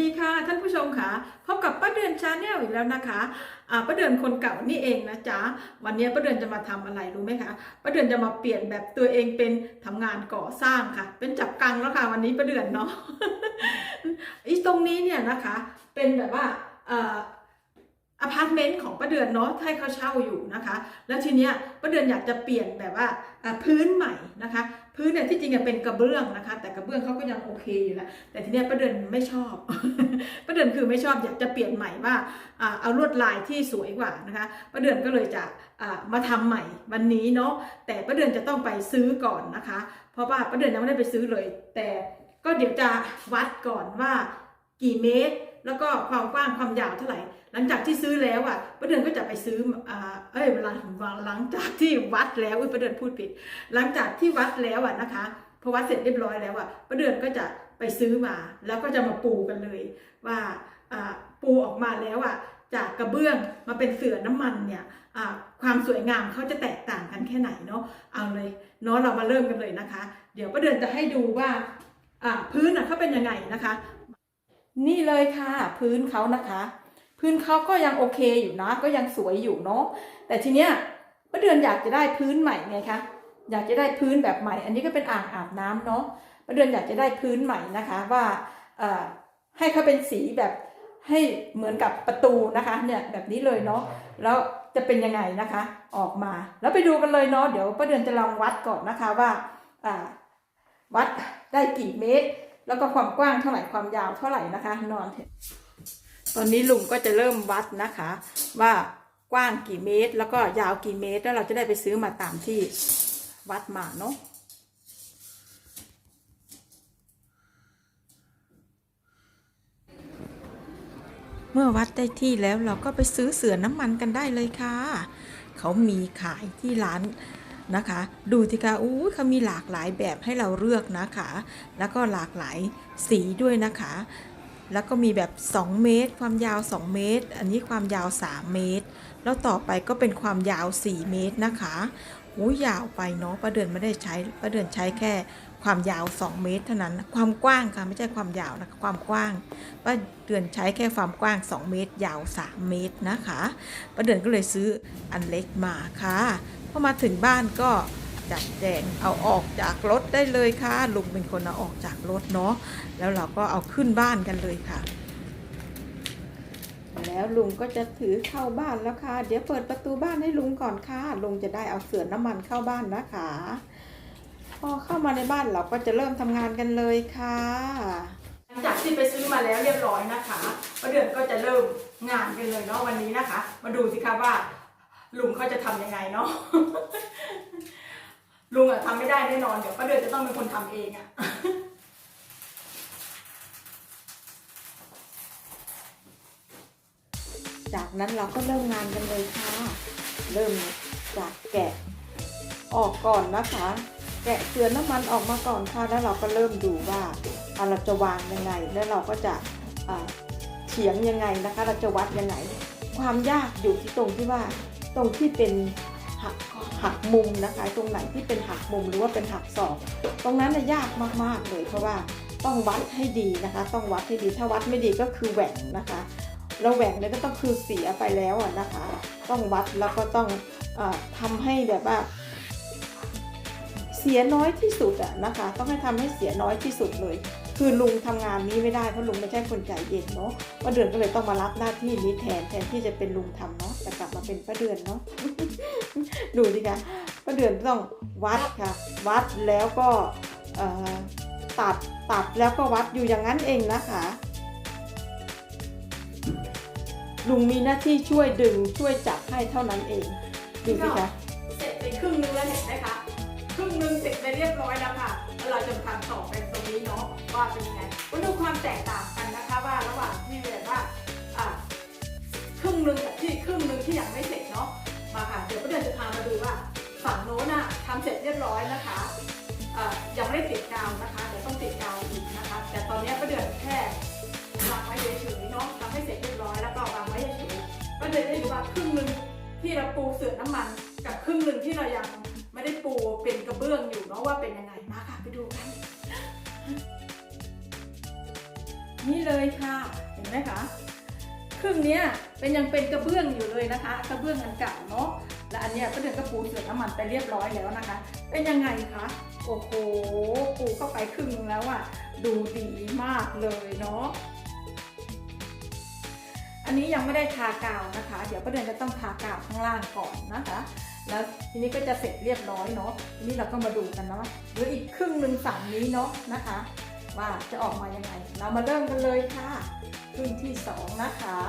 ดีค่ะ ท่านผู้ชมค่ะพบกับป้าเดือนชาแนลอีกแล้วนะคะป้าเดือนคนเก่านี่เองนะจ๊ะวันนี้ป้าเดือนจะมาทำอะไรรู้ไหมคะป้าเดือนจะมาเปลี่ยนแบบตัวเองเป็นทำงานก่อสร้างค่ะ เป็นจับกังแล้วค่ะวันนี้ป้าเดือนเนาะอีตรงนี้เนี่ยนะคะ เป็นแบบว่า อพาร์ตเมนต์ของป้าเดือนเนาะให้เขาเช่าอยู่นะคะ แล้วทีเนี้ยป้าเดือนอยากจะเปลี่ยนแบบว่าพื้นใหม่นะคะ พื้นเนี่ยที่จริงเป็นกระเบื้องนะคะ แต่กระเบื้องเขาก็ยังโอเคอยู่แหละแต่ทีเนี้ยป้าเดือนไม่ชอบป้าเดือนคือไม่ชอบอยากจะเปลี่ยนใหม่ว่าอเอาลวดลายที่สวยกว่านะคะป้าเดือนก็เลยจะมาทำใหม่วันนี้เนาะแต่ป้าเดือนจะต้องไปซื้อก่อนนะคะ เพราะว่าป้าเดือนยังไม่ได้ไปซื้อเลย แต่ก็เดี๋ยวจะวัดก่อนว่ากี่เมตร แล้วก็ความกว้างความยาวเท่าไหร่ หลังจากที่ซื้อแล้วอะป้าเดือนก็จะไปซื้ออ่าเอ้ยเวลาหลังจากที่วัดแล้วอุ้ยป้าเดือนพูดผิด หลังจากที่วัดแล้วอะนะคะพอวัดเสร็จเรียบร้อยแล้วอะป้าเดือนก็จะไปซื้อมา แล้วก็จะมาปูกันเลยว่าอ่าปูออกมาแล้วอะจากกระเบื้องมาเป็นเสื่อน้ำมันเนี่ยอ่าความสวยงามเขาจะแตกต่างกันแค่ไหนเนาะเอาเลยเนาะเรามาเริ่มกันเลยนะคะ เดี๋ยวป้าเดือนจะให้ดูว่าอ่าพื้นอะเขาเป็นยังไงนะคะ นี่เลยค่ะ พื้นเขานะคะ พื้นเขาก็ยังโอเคอยู่นะ ก็ยังสวยอยู่เนาะแต่ทีเนี้ยป้าเดือนอยากจะได้พื้นใหม่ไงคะอยากจะได้พื้นแบบใหม่ อันนี้ก็เป็นอ่างอาบน้ำเนาะป้าเดือนอยากจะได้พื้นใหม่นะคะว่าเอ่อให้เขาเป็นสีแบบให้เหมือนกับประตูนะคะเนี่ยแบบนี้เลยเนาะแล้วจะเป็นยังไงนะคะออกมา แล้วไปดูกันเลยเนาะเดี๋ยวป้าเดือนจะลองวัดก่อนนะคะว่าอ่าวัดได้กี่เมตร แล้วก็ความกว้างเท่าไหร่ความยาวเท่าไหร่นะคะนอนเถอะ ตอนนี้ลุงก็จะเริ่มวัดนะคะ ว่ากว้างกี่เมตร แล้วก็ยาวกี่เมตร แล้วเราจะได้ไปซื้อมาตามที่วัดมาเนาะเมื่อวัดได้ที่แล้วเราก็ไปซื้อเสือน้ำมันกันได้เลยค่ะ เขามีขายที่ร้านนะคะ ดูสิคะอู้เขามีหลากหลายแบบให้เราเลือกนะคะ แล้วก็หลากหลายสีด้วยนะคะ แล้วก็มีแบบ 2 เมตร ความยาว 2 เมตร อันนี้ความยาว 3 เมตร แล้วต่อไปก็เป็นความยาว 4 เมตรนะคะโอ้ยาวไปเนาะประเดือนไม่ได้ใช้ประเดือนใช้แค่ความยาว 2 เมตร เท่านั้น ความกว้างค่ะไม่ใช่ความยาวนะความกว้างประเดือนใช้แค่ความกว้าง 2 เมตร ยาว 3 เมตรนะคะประเดือนก็เลยซื้ออันเล็กมาค่ะพอมาถึงบ้านก็ จัดแจงเอาออกจากรถได้เลยค่ะลุงเป็นคนเอาออกจากรถเนาะแล้วเราก็เอาขึ้นบ้านกันเลยค่ะ แล้วลุงก็จะถือเข้าบ้านแล้วค่ะ เดี๋ยวเปิดประตูบ้านให้ลุงก่อนค่ะลุงจะได้เอาเสือน้ำมันเข้าบ้านนะคะ พอเข้ามาในบ้านเราก็จะเริ่มทำงานกันเลยค่ะหลังจากที่ไปซื้อมาแล้วเรียบร้อยนะคะประเดือนก็จะเริ่มงานกันเลยเนาะวันนี้นะคะ มาดูสิคะว่าลุงเขาจะทำยังไงเนาะ ลุงอะทำไม่ได้แน่นอน เดี๋ยวป้าเดือนจะต้องเป็นคนทำเองอะจากนั้นเราก็เริ่มงานกันเลยค่ะ เริ่มจากแกะออกก่อนนะคะ แกะเกลือน้ำมันออกมาก่อนค่ะ แล้วเราก็เริ่มดูว่าเราจะวางยังไง แล้วเราก็จะเฉียงยังไงนะคะ เราจะวัดยังไง ความยากอยู่ที่ตรงที่ว่า ตรงที่เป็น หักมุมนะคะ ตรงไหนที่เป็นหักมุมหรือว่าเป็นหักศอก ตรงนั้นนะยากมากๆเลย เพราะว่าต้องวัดให้ดีนะคะ ต้องวัดให้ดีถ้าวัดไม่ดีก็คือแหว่งนะคะเราแหว่งเนี่ยก็ต้องคือเสียไปแล้วนะคะ ต้องวัดแล้วก็ต้องออทำให้แบบว่าเสียน้อยที่สุดอะนะคะ ต้องให้ทำให้เสียน้อยที่สุดเลย คือลุงทำงานนี้ไม่ได้เพราะลุงไม่ใช่คนใจเย็นเนาะป้าเดือนก็เลยต้องมารับหน้าที่นี้แทนแทนที่จะเป็นลุงทำเนาะแต่กลับมาเป็นป้าเดือนเนาะ ดูดิคะป้าเดือนต้องวัดค่ะ วัดแล้วก็ตัดตัดแล้วก็วัดอยู่อย่างนั้นเองนะคะลุงมีหน้าที่ช่วยดึงช่วยจับให้เท่านั้นเอง ดูสิคะเสร็จไปครึ่งนึงแล้วเห็นไหมคะครึ่งนึงเสร็จไปเรียบร้อยแล้วค่ะแล้วเราจะทำต่อไปตรงนี้เนาะว่าเป็นยังไงมาดูความแตกต่างกันนะคะว่าระหว่างที่แบบว่าอ่าครึ่งนึงกับที่ครึ่งนึงที่ยังไม่เสร็จ มาค่ะ เดี๋ยวก็เดินจะพามาดูว่าฝั่งโน้นน่ะทำเสร็จเรียบร้อยนะคะยังไม่ได้ติดกาวนะคะเดี๋ยวต้องติดกาวอีกนะคะ แต่ตอนนี้ก็เดือนแค่วางไว้เฉยๆเนาะทำให้เสร็จเรียบร้อยแล้วก็วางไว้เฉยๆก็เดินได้ดูว่าครึ่งหนึ่งที่เราปูเสื่อน้ำมัน กับครึ่งหนึ่งที่เรายังไม่ได้ปูเป็นกระเบื้องอยู่เนาะว่าเป็นยังไงมาค่ะไปดูกัน นี่เลยค่ะ เห็นไหมคะ รึ่งเนี้ยเป็นยังเป็นกระเบื้องอยู่เลยนะคะ กระเบื้องอันเก่าเนาะและอันเนี้ยก็เดือนก็ปูเสือน้ำมันไปเรียบร้อยแล้วนะคะ เป็นยังไงคะโอ้โหปูเข้าไปครึ่งนึงแล้วอะดูดีมากเลยเนาะอันนี้ยังไม่ได้ทากาวนะคะ เดี๋ยวประเดือนจะต้องทากาวข้างล่างก่อนนะคะ แล้วทีนี้ก็จะเสร็จเรียบร้อยเนาะทีนี้เราก็มาดูกันเนาะเหลืออีกครึ่งหนึ่งฝั่งนี้เนาะนะคะ ว่าจะออกมายังไง เรามาเริ่มกันเลยค่ะ ครึ่งที่สองนะคะ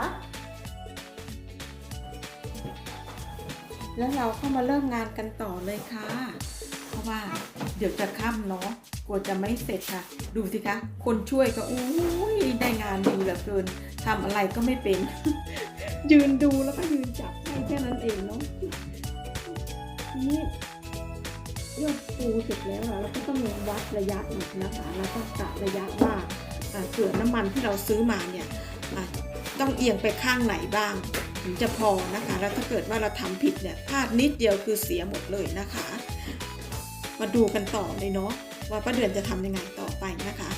แล้วเราก็มาเริ่มงานกันต่อเลยค่ะ เพราะว่าเดี๋ยวจะค่ำเนาะกลัวจะไม่เสร็จค่ะ ดูสิคะ คนช่วยก็อุ้ยได้งานดีเหลือเกินทำอะไรก็ไม่เป็น ยืนดูแล้วก็ยืนจับให้แค่นั้นเองเนาะทีนี่ยอดปูเสร็จแล้วอะเราก็ต้องวัดระยะอีกนะคะ แล้วก็กะระยะว่า เกลือน้ำมันที่เราซื้อมาเนี่ยต้องเอียงไปข้างไหนบ้าง ถึงจะพอนะคะ แล้วถ้าเกิดว่าเราทำผิดเนี่ยพลาดนิดเดียวคือเสียหมดเลยนะคะ มาดูกันต่อเลยเนาะว่าป้าเดือนจะทำยังไงต่อไปนะคะ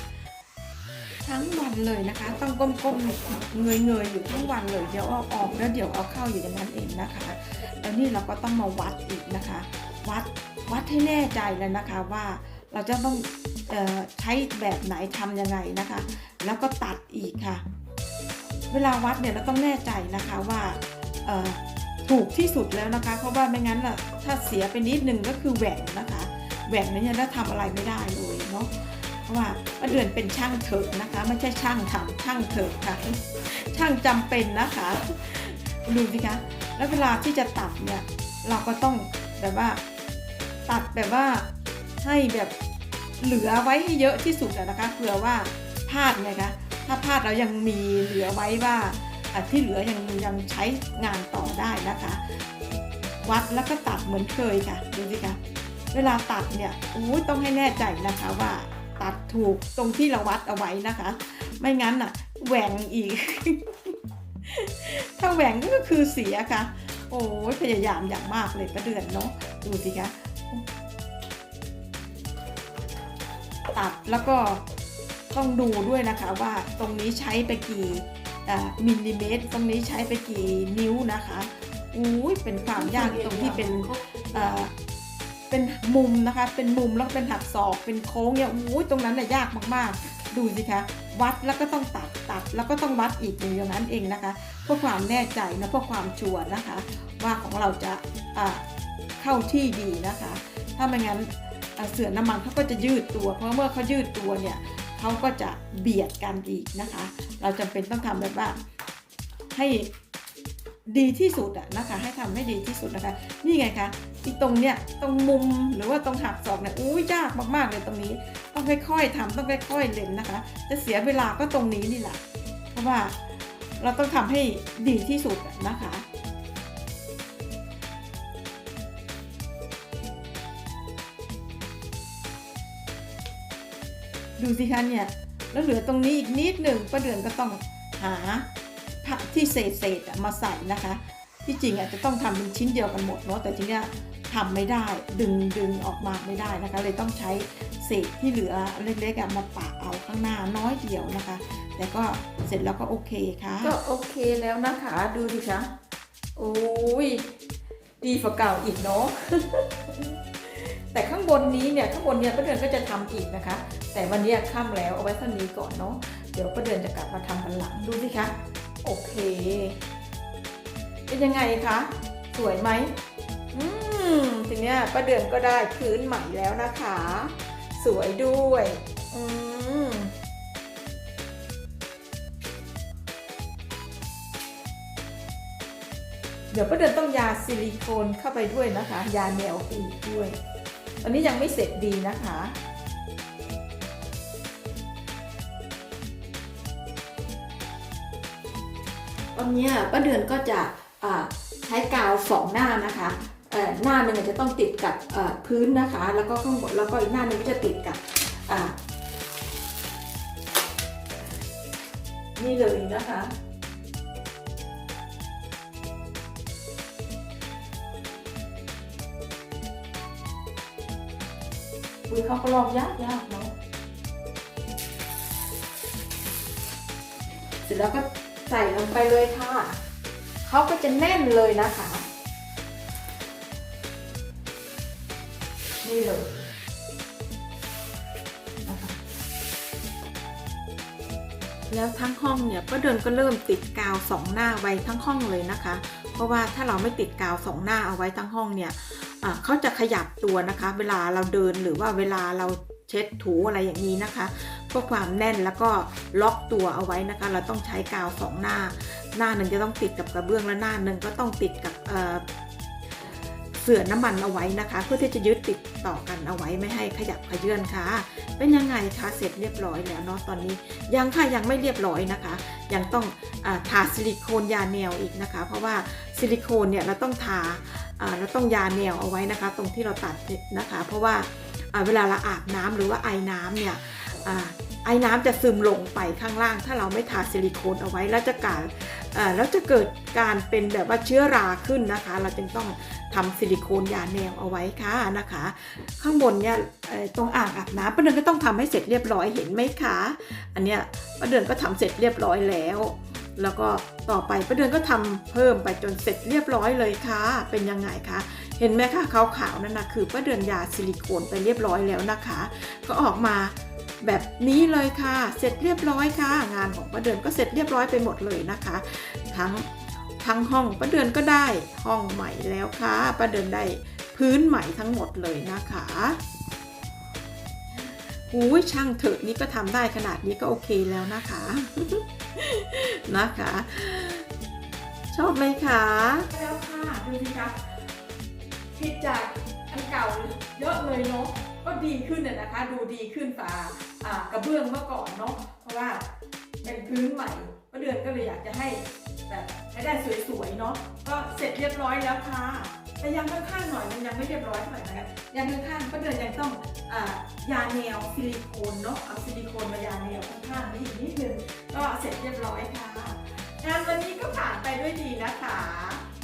ทั้งวันเลยนะคะ ต้องก้มๆเงยๆอยู่ทั้งวันเลยเดี๋ยวเอาออกแล้วเดี๋ยวเอาเข้าอยู่อย่างนั้นเองนะคะแล้วนี่เราก็ต้องมาวัดอีกนะคะ วัดวัดให้แน่ใจเลยนะคะว่าเราจะต้อง ใช้แบบไหนทำยังไงนะคะ แล้วก็ตัดอีกค่ะ เวลาวัดเนี่ยเราต้องแน่ใจนะคะว่าถูกที่สุดแล้วนะคะ เพราะว่าไม่งั้นล่ะถ้าเสียไปนิดนึงก็คือแหว่งนะคะแหว่งนั้นจะทำอะไรไม่ได้เลยเนาะเพราะว่าป้าเดือนเป็นช่างเถิดนะคะไม่ใช่ช่างทำช่างเถิดค่ะ ช่างจำเป็นนะคะดูสิคะแล้วเวลาที่จะตัดเนี่ยเราก็ต้องแบบว่า ตัดแบบว่าให้แบบ เหลือไว้ให้เยอะที่สุดอะนะคะเผื่อว่าพลาดไงคะถ้าพลาดเรายังมีเหลือไว้ว่าที่เหลือยังยังใช้งานต่อได้นะคะ วัดแล้วก็ตัดเหมือนเคยค่ะดูสิคะเวลาตัดเนี่ยอู้ยต้องให้แน่ใจนะคะว่าตัดถูกตรงที่เราวัดเอาไว้นะคะ ไม่งั้นอะแหว่งอีก ถ้าแหว่งก็คือเสียค่ะ โอ้ยพยายามอย่างมากเลยประเดือนเนาะดูสิคะ ตัดแล้วก็ต้องดูด้วยนะคะว่าตรงนี้ใช้ไปกี่มิลลิเมตร ตรงนี้ใช้ไปกี่นิ้วนะคะอุ้ยเป็นความยากตรงที่เป็นเป็นมุมนะคะ เป็นมุมแล้วก็เป็นหักศอกเป็นโค้งเนี่ยอุ้ยตรงนั้นน่ะยากมากๆ ดูสิคะวัดแล้วก็ต้องตัดตัดแล้วก็ต้องวัดอีกอย่างนั้นเองนะคะเพื่อความแน่ใจนะเพื่อความชัวร์นะคะ ว่าของเราจะเข้าที่ดีนะคะ ถ้าไม่งั้น เสือน้ำมันเขาก็จะยืดตัว เพราะเมื่อเขายืดตัวเนี่ยเขาก็จะเบียดกันอีกนะคะ เราจำเป็นต้องทำแบบว่าให้ดีที่สุดอะนะคะ ให้ทำให้ดีที่สุดนะคะ นี่ไงคะที่ตรงเนี้ยตรงมุมหรือว่าตรงหักศอกเนี่ยอู้ยยากมากๆเลยตรงนี้ ต้องค่อยๆทำต้องค่อยๆเล่นนะคะ จะเสียเวลาก็ตรงนี้นี่แหละเพราะว่าเราต้องทำให้ดีที่สุดนะคะ ดูสิคะเนี่ย แล้วเหลือตรงนี้อีกนิดหนึ่งป้าเดือนก็ต้องหาผักที่เศษเศษๆมาใส่นะคะ ที่จริงอาจจะต้องทำเป็นชิ้นเดียวกันหมดเนาะแต่ทีเนี้ยทำไม่ได้ดึงดึงออกมาไม่ได้นะคะ เลยต้องใช้เศษที่เหลือเล็กๆมาปะเอาข้างหน้าน้อยเดียวนะคะ แต่ก็เสร็จแล้วก็โอเคค่ะ ก็โอเคแล้วนะคะดูสิคะโอ้ยดีกว่าเก่าอีกเนาะ แต่ข้างบนนี้เนี่ยข้างบนเนี่ยป้าเดือนก็จะทำอีกนะคะ แต่วันนี้ค่ำแล้วเอาไว้เท่านี้ก่อนเนาะเดี๋ยวป้าเดือนจะกลับมาทำกันหลังดูสิคะโอเค เป็นยังไงคะสวยไหมอืมทีเนี้ยป้าเดือนก็ได้พื้นใหม่แล้วนะคะ สวยด้วยอืมเดี๋ยวป้าเดือนต้องยาซิลิโคนเข้าไปด้วยนะคะ ยาแนวปีกด้วย ตอนนี้ยังไม่เสร็จดีนะคะ ตอนนี้ป้าเดือนก็จะใช้กาวสองหน้านะคะหน้าหนึ่งจะต้องติดกับพื้นนะคะ แล้วก็ข้างบนแล้วก็อีกหน้านึงก็จะติดกับนี่เลยนะคะ อุ้ยเขาก็ลอกยากยากเนาะร็จแล้วก็ใส่ลงไปเลยค่ะเขาก็จะแน่นเลยนะคะ นี่เลยแล้วทั้งห้องเนี่ยป้าเดินก็เริ่มติดกาวสองหน้าไว้ทั้งห้องเลยนะคะ เพราะว่าถ้าเราไม่ติดกาวสองหน้าเอาไว้ทั้งห้องเนี่ย เขาจะขยับตัวนะคะ เวลาเราเดินหรือว่าเวลาเราเช็ดถูอะไรอย่างนี้นะคะเพื่อความแน่นแล้วก็ล็อกตัวเอาไว้นะคะ เราต้องใช้กาวสองหน้า หน้าหนึ่งจะต้องติดกับกระเบื้องและหน้าหนึ่งก็ต้องติดกับเเสื่อน้ำมันเอาไว้นะคะ เพื่อที่จะยึดติดต่อกันเอาไว้ไม่ให้ขยับขยื่นค่ะ เป็นยังไงคะเสร็จเรียบร้อยแล้วเนาะตอนนี้ยังค่ะยังไม่เรียบร้อยนะคะ ยังต้องอทาซิลิโคนยาแนวอีกนะคะ เพราะว่าซิลิโคนเนี่ยเราต้องทา เราต้องยาแนวเอาไว้นะคะ ตรงที่เราตัดนะคะ เพราะว่าเวลาเราอาบน้ำหรือว่าไอ้น้ำเนี่ยอไอ้น้ำจะซึมลงไปข้างล่าง ถ้าเราไม่ทาซิลิโคนเอาไว้แล้วจะการแล้วจะเกิดการเป็นแบบว่าเชื้อราขึ้นนะคะ เราจึงต้องทำซิลิโคนยาแนวเอาไว้ค่ะนะคะ ข้างบนเนี่ยเอ่อตรงอ่างอาบน้ำป้าเดือนก็ต้องทำให้เสร็จเรียบร้อยเห็นไหมคะ อันเนี้ยป้าเดือนก็ทำเสร็จเรียบร้อยแล้ว แล้วก็ต่อไปป้าเดือนก็ทำเพิ่มไปจนเสร็จเรียบร้อยเลยค่ะ เป็นยังไงคะ เห็นไหมคะขาวๆนั่นนะคือป้าเดือนยาซิลิโคนไปเรียบร้อยแล้วนะคะ ก็ออกมาแบบนี้เลยค่ะ เสร็จเรียบร้อยค่ะ งานของป้าเดือนก็เสร็จเรียบร้อยไปหมดเลยนะคะ ทั้งทั้งห้องป้าเดือนก็ได้ห้องใหม่แล้วค่ะป้าเดือนได้พื้นใหม่ทั้งหมดเลยนะคะ หูยช่างเถอะนี่ก็ทำได้ขนาดนี้ก็โอเคแล้วนะคะ นะคะ ชอบไหมคะแล้วค่ะดูสิคะผิดจากอันเก่าเยอะเลยเนาะก็ดีขึ้นน่ะนะคะ ดูดีขึ้นฝากระเบื้องเมื่อก่อนเนาะเพราะว่าเป็นพื้นใหม่ป้าเดือนก็เลยอยากจะให้แบบให้ได้สวยๆเนาะก็เสร็จเรียบร้อยแล้วค่ะ แต่ยังข้างๆหน่อยมันยังไม่เรียบร้อยเท่าไหร่นะยังข้างๆป้าเดือนยังต้องอยาแนวซิลิโคนเนาะเอาซิลิโคนมายาแนวข้างๆนี่อีกนิดนึงก็เสร็จเรียบร้อยค่ะงานวันนี้ก็ผ่านไปด้วยดีนะคะ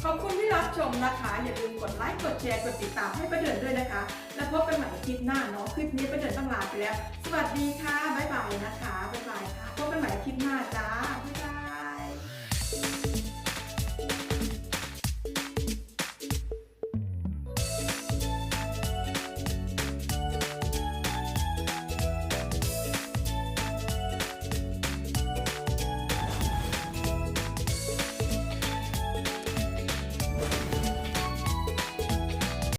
ขอบคุณที่รับชมนะคะ อย่าลืมกดไลค์ กดแชร์ กดติดตามให้ประเดินด้วยนะคะ แล้วพบกันใหม่คลิปหน้าเนาะ คลิปนี้ประเดินต้องลาไปแล้ว สวัสดีค่ะ บ๊ายบายนะคะ